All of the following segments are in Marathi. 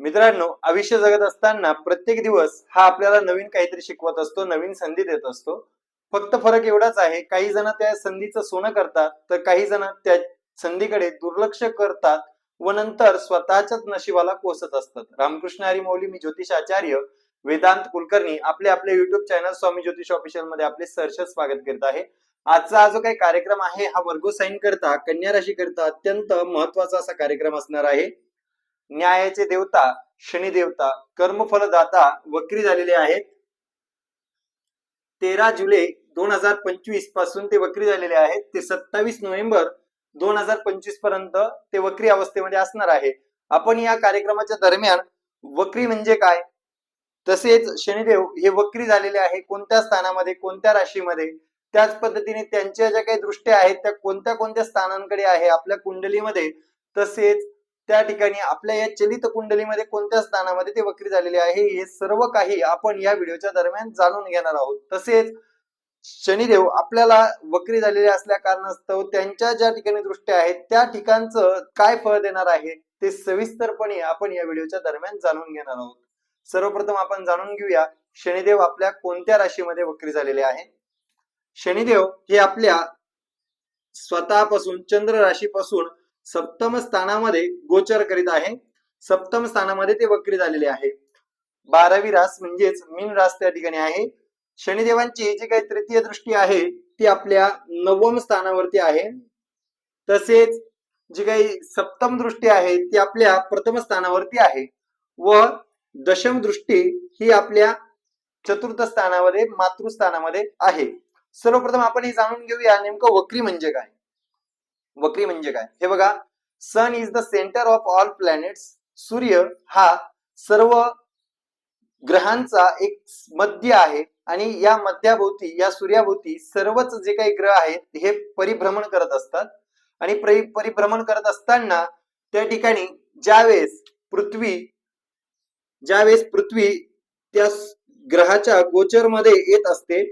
मित्रांनो आयुष्य जगत असताना प्रत्येक दिवस हा आपल्याला नवीन काहीतरी शिकवत असतो नवीन संधी देत असतो. फक्त फरक एवढाच आहे काही जण त्या संधीचं सोनं करतात तर काही जण त्या संधीकडे दुर्लक्ष करतात व नंतर स्वतःच्याच नशिबाला कोसत असतात. रामकृष्ण हरी मौली मी ज्योतिष आचार्य वेदांत कुलकर्णी आपले आपले युट्यूब चॅनल स्वामी ज्योतिष ऑफिशियलमध्ये आपले सहर्ष स्वागत करीत आहे. आजचा हा जो काही कार्यक्रम आहे हा वर्गो साईन करता कन्या राशी करता अत्यंत महत्त्वाचा असा कार्यक्रम असणार आहे. न्यायाचे देवता शनी देवता कर्मफलदाता वक्री झालेले आहेत. तेरा जुलै दोन हजार पंचवीसपासून ते वक्री झालेले आहेत. ते सत्तावीस नोव्हेंबर दोन हजार पंचवीसपर्यंत ते वक्री अवस्थेमध्ये असणार आहे. आपण या कार्यक्रमाच्या दरम्यान वक्री म्हणजे काय? तसेच शनिदेव हे वक्री झालेले आहे कोणत्या स्थानामध्ये कोणत्या राशीमध्ये? त्याच पद्धतीने त्यांच्या ज्या काही दृष्ट्या आहेत त्या कोणत्या कोणत्या स्थानांकडे आहे आपल्या कुंडलीमध्ये? तसेच त्या ठिकाणी आपल्या या चलित कुंडलीमध्ये कोणत्या स्थानामध्ये ते वक्री झालेले आहे हे सर्व काही आपण या व्हिडिओच्या दरम्यान जाणून घेणार आहोत. तसेच शनिदेव आपल्याला वक्री झालेले असल्या कारणास्तव त्यांच्या ज्या ठिकाणी दृष्ट्या आहेत त्या ठिकाणचं काय फळ देणार आहे ते सविस्तरपणे आपण या व्हिडिओच्या दरम्यान जाणून घेणार आहोत. सर्वप्रथम आपण जाणून घेऊया शनिदेव आपल्या कोणत्या राशीमध्ये वक्री झालेले आहे? शनिदेव हे आपल्या स्वतःपासून चंद्र राशीपासून सप्तम स्थानामध्ये गोचर करीत आहे. सप्तम स्थानामध्ये ते वक्री झालेले आहे. बारावी रास म्हणजेच मीन रास त्या ठिकाणी आहे. शनिदेवांची जी काही तृतीय दृष्टी आहे ती आपल्या नवम स्थानावरती आहे. तसेच जी काही सप्तम दृष्टी आहे ती आपल्या प्रथम स्थानावरती आहे. व दशम दृष्टी ही आपल्या चतुर्थ स्थानामध्ये मातृस्थानामध्ये आहे. सर्वप्रथम आपण हे जाणून घेऊया नेमकं वक्री म्हणजे काय. वक्री म्हणजे काय? हे बघा sun is the centre of all planets सूर्य हा सर्व ग्रहांचा एक मध्य आहे आणि या मध्याभोवती या सूर्याभोवती सर्वच जे काही ग्रह आहेत हे परिभ्रमण करत असतात. आणि परिभ्रमण करत असताना त्या ठिकाणी ज्यावेळेस पृथ्वी ज्यावेळेस पृथ्वी त्या ग्रहाच्या गोचरमध्ये येत असते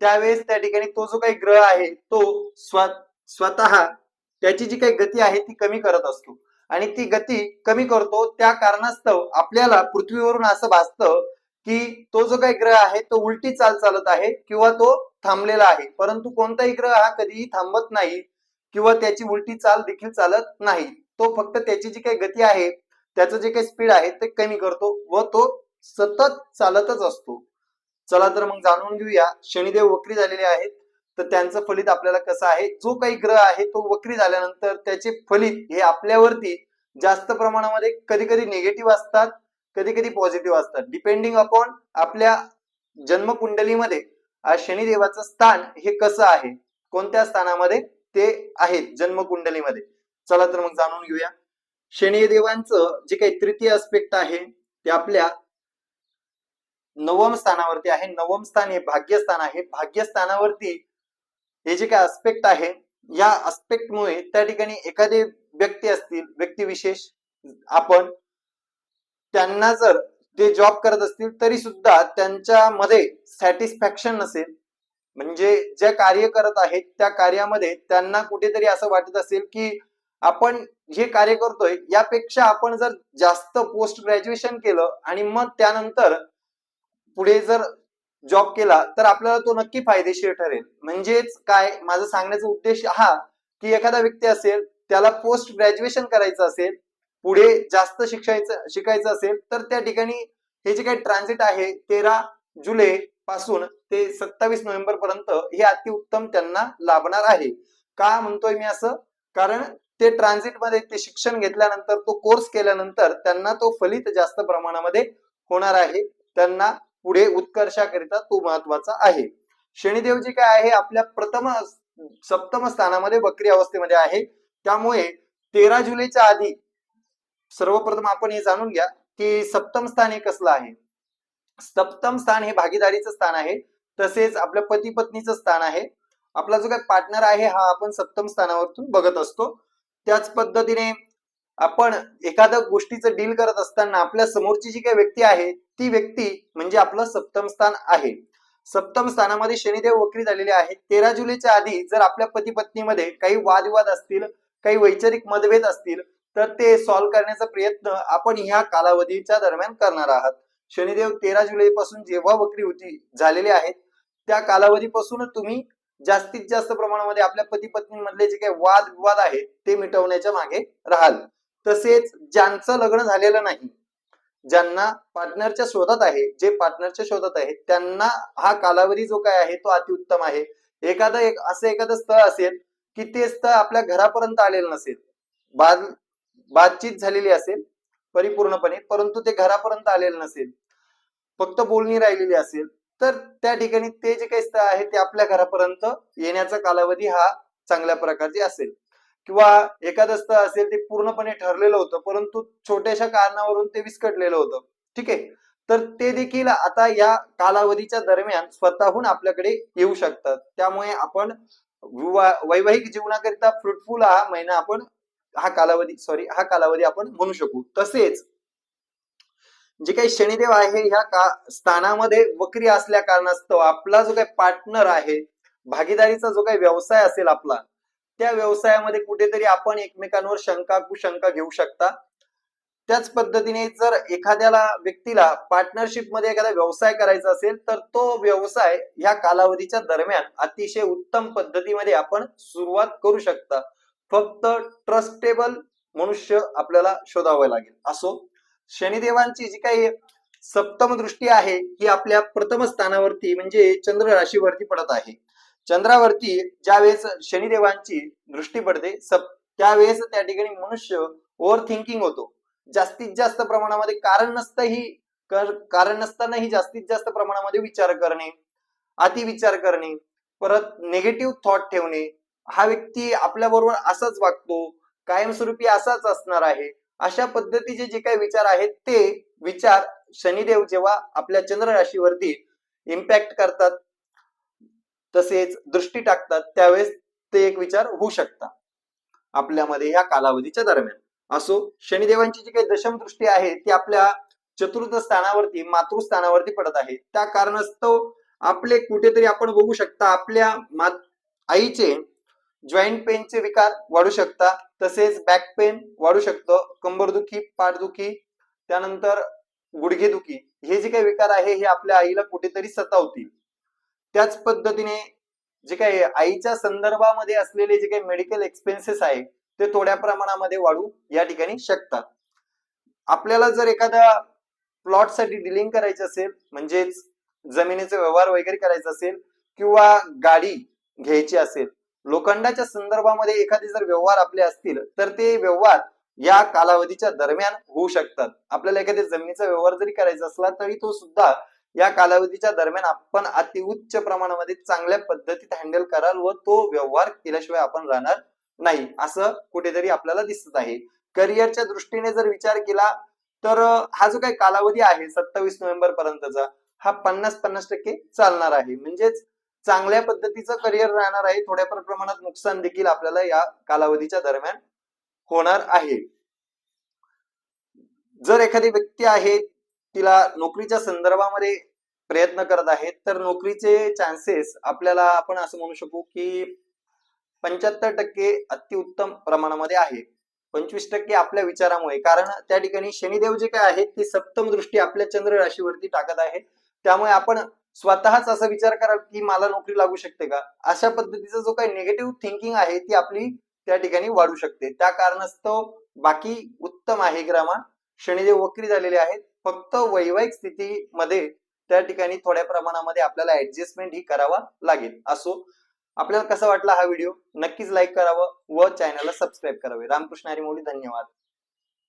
त्यावेळेस त्या ठिकाणी तो जो काही ग्रह आहे तो स्व स्वतः त्याची जी काही गती आहे ती कमी करत असतो. आणि ती गती कमी करतो त्या कारणास्तव आपल्याला पृथ्वीवरून असं भासतं की तो जो काही ग्रह आहे तो उलटी चाल चालत आहे किंवा तो थांबलेला आहे. परंतु कोणताही ग्रह हा कधीही थांबत नाही किंवा त्याची उलटी चाल देखील चालत नाही. तो फक्त त्याची जी काही गती आहे त्याचं जे काही स्पीड आहे ते कमी करतो व तो सतत चालतच असतो. चला तर मग जाणून घेऊया. शनिदेव वक्री झालेले आहेत. तर त्यांचं फलित आपल्याला कसं आहे? जो काही ग्रह आहे तो वक्री झाल्यानंतर त्याचे फलित हे आपल्यावरती जास्त प्रमाणामध्ये कधी कधी निगेटिव्ह असतात कधी कधी पॉझिटिव्ह असतात. डिपेंडिंग अपॉन आपल्या जन्मकुंडलीमध्ये शनिदेवाचं स्थान हे कसं आहे? कोणत्या स्थानामध्ये ते आहेत जन्मकुंडलीमध्ये? चला तर मग जाणून घेऊया. शनिदेवांचं जे काही तृतीय अस्पेक्ट आहे ते आपल्या नवम स्थानावरती आहे. नवम स्थान हे भाग्यस्थान आहे. भाग्यस्थानावरती हे जे काही अस्पेक्ट आहे या अस्पेक्ट मुळे त्या ठिकाणी एखादे व्यक्ती असतील व्यक्तिविशेष आपण त्यांना जर ते जॉब करत असतील तरी सुद्धा त्यांच्यामध्ये सॅटिस्फॅक्शन नसेल. म्हणजे जे कार्य करत आहेत त्या कार्यामध्ये त्यांना कुठेतरी असं वाटत असेल की आपण जे कार्य करतोय यापेक्षा आपण जर जास्त पोस्ट ग्रॅज्युएशन केलं आणि मग त्यानंतर पुढे जर जॉब केला तर आपल्याला तो नक्की फायदेशीर ठरेल. म्हणजेच काय? माझा सांगण्याचा उद्देश हा की एखादा व्यक्ती असेल त्याला पोस्ट ग्रॅज्युएशन करायचं असेल पुढे जास्त शिकायचं शिकायचं असेल तर त्या ठिकाणी हे जे काही ट्रान्झिट आहे तेरा जुलै पासून ते सत्तावीस नोव्हेंबर पर्यंत हे अतिउत्तम त्यांना लाभणार आहे. का म्हणतोय मी असं? कारण ते ट्रान्झिटमध्ये ते शिक्षण घेतल्यानंतर तो कोर्स केल्यानंतर त्यांना तो फलित जास्त प्रमाणामध्ये होणार आहे. त्यांना पुढे उत्कर्षाकरिता तो महत्त्वाचा आहे. शनिदेव जे काय आहे? आपल्या प्रथम सप्तम स्थानामध्ये बकरी अवस्थेमध्ये आहे. त्यामुळे तेरा जुलैच्या आधी सर्वप्रथम आपण हे जाणून घ्या की सप्तम स्थान हे कसलं आहे? सप्तम स्थान हे भागीदारीचं स्थान आहे. तसेच आपल्या पती पत्नीचं स्थान आहे. आपला जो काय पार्टनर आहे हा आपण सप्तम स्थानावरतून बघत असतो. त्याच पद्धतीने आपण एखाद्या गोष्टीचं डील करत असताना आपल्या समोरची जी काही व्यक्ती आहे ती व्यक्ती म्हणजे आपलं सप्तम स्थान आहे. सप्तम स्थानामध्ये शनिदेव वक्री झालेले आहेत. तेरा जुलैच्या आधी जर आपल्या पती पत्नीमध्ये काही वादविवाद असतील काही वैचारिक मतभेद असतील तर ते सॉल्व्ह करण्याचा प्रयत्न आपण ह्या कालावधीच्या दरम्यान करणार आहात. शनिदेव तेरा जुलै पासून जेव्हा वक्री होती झालेले आहेत. त्या कालावधीपासून तुम्ही जास्तीत जास्त प्रमाणामध्ये आपल्या पती पत्नीमधले जे काही वाद विवाद आहेत ते मिटवण्याच्या मागे राहाल. तसेच ज्यांचं लग्न झालेलं नाही ज्यांना पार्टनरच्या शोधात आहे जे पार्टनरच्या शोधात आहे त्यांना हा कालावधी जो काय आहे तो अतिउत्तम आहे. एखादं एक असं एखादं स्थळ असेल की ते स्थळ आपल्या घरापर्यंत आलेलं नसेल. बाद बातचीत झालेली असेल परिपूर्णपणे परंतु ते घरापर्यंत आलेलं नसेल फक्त बोलणी राहिलेली असेल तर त्या ठिकाणी ते जे काही स्थळ आहे ते आपल्या घरापर्यंत येण्याचा कालावधी हा चांगल्या प्रकारचे असेल. किंवा एखादं असेल ते पूर्णपणे ठरलेलं होतं परंतु छोट्याशा कारणावरून ते विस्कटलेलं होतं. ठीक आहे? तर ते देखील आता या कालावधीच्या दरम्यान स्वतःहून आपल्याकडे येऊ शकतात. त्यामुळे आपण वैवाहिक जीवनाकरिता फ्रुटफुल हा महिना आपण हा कालावधी सॉरी हा कालावधी आपण म्हणू शकू. तसेच जे काही शनिदेव आहे ह्या का स्थानामध्ये वक्री असल्या कारणास्तव आपला जो काही पार्टनर आहे भागीदारीचा जो काही व्यवसाय असेल आपला त्या व्यवसायामध्ये कुठेतरी आपण एकमेकांवर शंका कुशंका घेऊ शकता. त्याच पद्धतीने जर एखाद्याला व्यक्तीला पार्टनरशिपमध्ये एखादा व्यवसाय करायचा असेल तर तो व्यवसाय या कालावधीच्या दरम्यान अतिशय उत्तम पद्धतीमध्ये आपण सुरुवात करू शकता. फक्त ट्रस्टेबल मनुष्य आपल्याला शोधावं लागेल. असो शनिदेवांची जी काही सप्तम दृष्टी आहे ही आपल्या प्रथम स्थानावरती म्हणजे चंद्र राशीवरती पडत आहे. चंद्रावरती ज्यावेळेस शनिदेवांची दृष्टी पडते सप त्यावेळेस त्या ठिकाणी मनुष्य ओव्हर थिंकिंग होतो. जास्तीत जास्त प्रमाणामध्ये कारण नसतंही कर- कारण नसतानाही जास्तीत जास्त प्रमाणामध्ये विचार करणे अति विचार करणे परत निगेटिव्ह थॉट ठेवणे हा व्यक्ती आपल्या बरोबर असाच वागतो कायमस्वरूपी असाच असणार आहे अशा पद्धतीचे जे काही विचार आहेत ते विचार शनिदेव जेव्हा आपल्या चंद्र राशीवरती इम्पॅक्ट करतात तसेच दृष्टी टाकतात त्यावेळेस ते एक विचार होऊ शकतात. आपल्यामध्ये ह्या कालावधीच्या दरम्यान. असो शनिदेवांची जी काही दशम दृष्टी आहे ती आपल्या चतुर्थ स्थानावरती मातृस्थानावरती पडत आहे. त्या कारणास्तव आपले कुठेतरी आपण बघू शकता आपल्या मात आईचे जॉईंट पेनचे विकार वाढू शकता. तसेच बॅक पेन वाढू शकतं. कंबरदुखी पाठदुखी त्यानंतर गुडघेदुखी. हे जे काही विकार आहे हे आपल्या आईला कुठेतरी सतावतील. त्याच पद्धतीने जे काही आईच्या संदर्भामध्ये असलेले जे काही मेडिकल एक्सपेन्सेस आहे ते थोड्या प्रमाणामध्ये वाढू या ठिकाणी शकतात. आपल्याला जर एखाद्या प्लॉटसाठी डिलिंग करायचं असेल म्हणजेच जमिनीचा व्यवहार वगैरे करायचा असेल किंवा गाडी घ्यायची असेल लोखंडाच्या संदर्भामध्ये एखादे जर व्यवहार आपले असतील तर ते व्यवहार या कालावधीच्या दरम्यान होऊ शकतात. आपल्याला एखाद्या जमिनीचा व्यवहार जरी करायचा असला तरी तो सुद्धा या कालावधीच्या दरम्यान आपण अति उच्च प्रमाणामध्ये चांगल्या पद्धतीत हँडल कराल व तो व्यवहार केल्याशिवाय आपण राहणार नाही असं कुठेतरी आपल्याला दिसत आहे. करिअरच्या दृष्टीने जर विचार केला तर हा जो काही कालावधी आहे सत्तावीस नोव्हेंबर पर्यंतचा हा पन्नास पन्नास टक्के चालणार आहे. म्हणजेच चांगल्या पद्धतीचं करिअर राहणार आहे थोड्याफार प्रमाणात नुकसान देखील आपल्याला या कालावधीच्या दरम्यान होणार आहे. जर एखादी व्यक्ती आहे तिला नोकरीच्या संदर्भामध्ये प्रयत्न करत आहेत. तर नोकरीचे चान्सेस आपल्याला आपण असं म्हणू शकू की पंच्याहत्तर टक्के अतिउत्तम प्रमाणामध्ये आहे. पंचवीस टक्के आपल्या विचारामुळे. कारण त्या ठिकाणी शनिदेव जे काय आहेत ते सप्तम दृष्टी आपल्या चंद्र राशीवरती टाकत आहे त्यामुळे आपण स्वतःच असा विचार कराल की मला नोकरी लागू शकते का? अशा पद्धतीचा जो काही निगेटिव्ह थिंकिंग आहे ती आपली त्या ठिकाणी वाढू शकते. त्या कारणास्तव बाकी उत्तम आहे ग्रामा. शनिदेव वक्री झालेले आहेत. फक्त वैवाहिक स्थितीमध्ये त्या ठिकाणी थोड्या प्रमाणामध्ये आपल्याला ऍडजस्टमेंट ही करावा लागेल. असो आपल्याला कसा वाटला हा व्हिडिओ नक्कीच लाईक करावं व चॅनलला सबस्क्राईब करावे. रामकृष्ण हरी धन्यवाद.